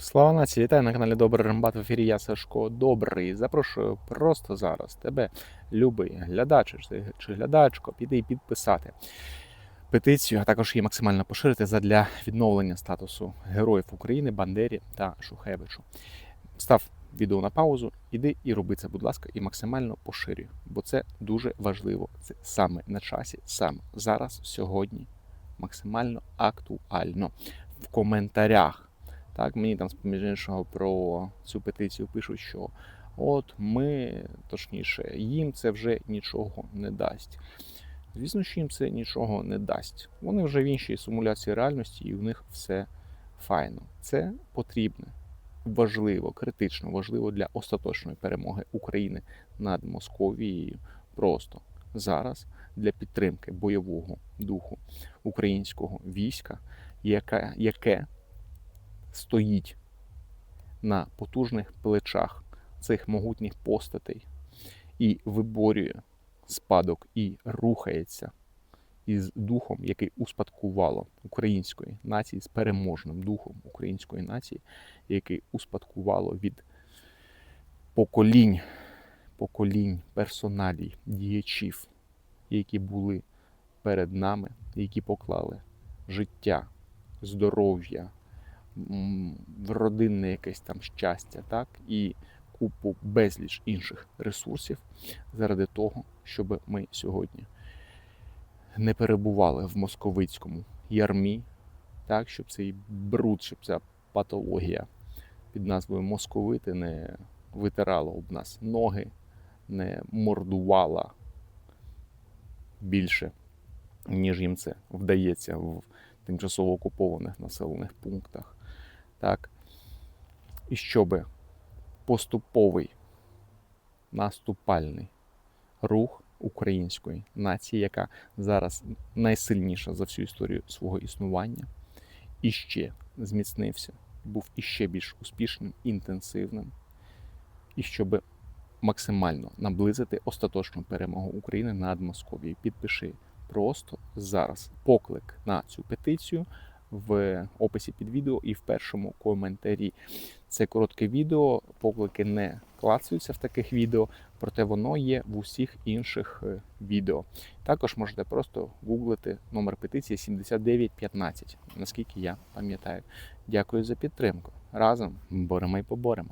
Слава нації, вітаю на каналі Добрий Рембат в ефірі. Я Сашко Добрий. Запрошую просто зараз тебе, любий глядач чи- глядачко, піди і підписати петицію, а також її максимально поширити задля відновлення статусу героїв України, Бандері та Шухевичу. Став відео на паузу, іди і роби це, будь ласка, і максимально поширюй, бо це дуже важливо. Це саме на часі, саме зараз, сьогодні, максимально актуально. В коментарях. Так, мені там, між іншого, про цю петицію пишуть, що от ми, точніше, їм це вже нічого не дасть. Звісно, що їм це нічого не дасть. Вони вже в іншій симуляції реальності, і у них все файно. Це потрібно, важливо, критично важливо для остаточної перемоги України над Московією. Просто зараз для підтримки бойового духу українського війська, яке, яке стоїть на потужних плечах цих могутніх постатей і виборює спадок і рухається із духом, який успадкувало української нації, з переможним духом української нації, який успадкувало від поколінь, поколінь персоналій, діячів, які були перед нами, які поклали життя, здоров'я, родинне якесь там щастя, так, і купу безліч інших ресурсів заради того, щоб ми сьогодні не перебували в московицькому ярмі, так, щоб цей бруд, щоб ця патологія під назвою московити не витирала об нас ноги, не мордувала більше, ніж їм це вдається в тимчасово окупованих населених пунктах. Так? І щоб поступовий наступальний рух української нації, яка зараз найсильніша за всю історію свого існування, іще зміцнився, був іще більш успішним, інтенсивним, і щоб максимально наблизити остаточну перемогу України над Московією. Підпиши просто зараз поклик на цю петицію в описі під відео і в першому коментарі. Це коротке відео, поклики не клацаються в таких відео, проте воно є в усіх інших е, відео. Також можете просто гуглити номер петиції 7915, наскільки я пам'ятаю. Дякую за підтримку. Разом боремо і поборемо.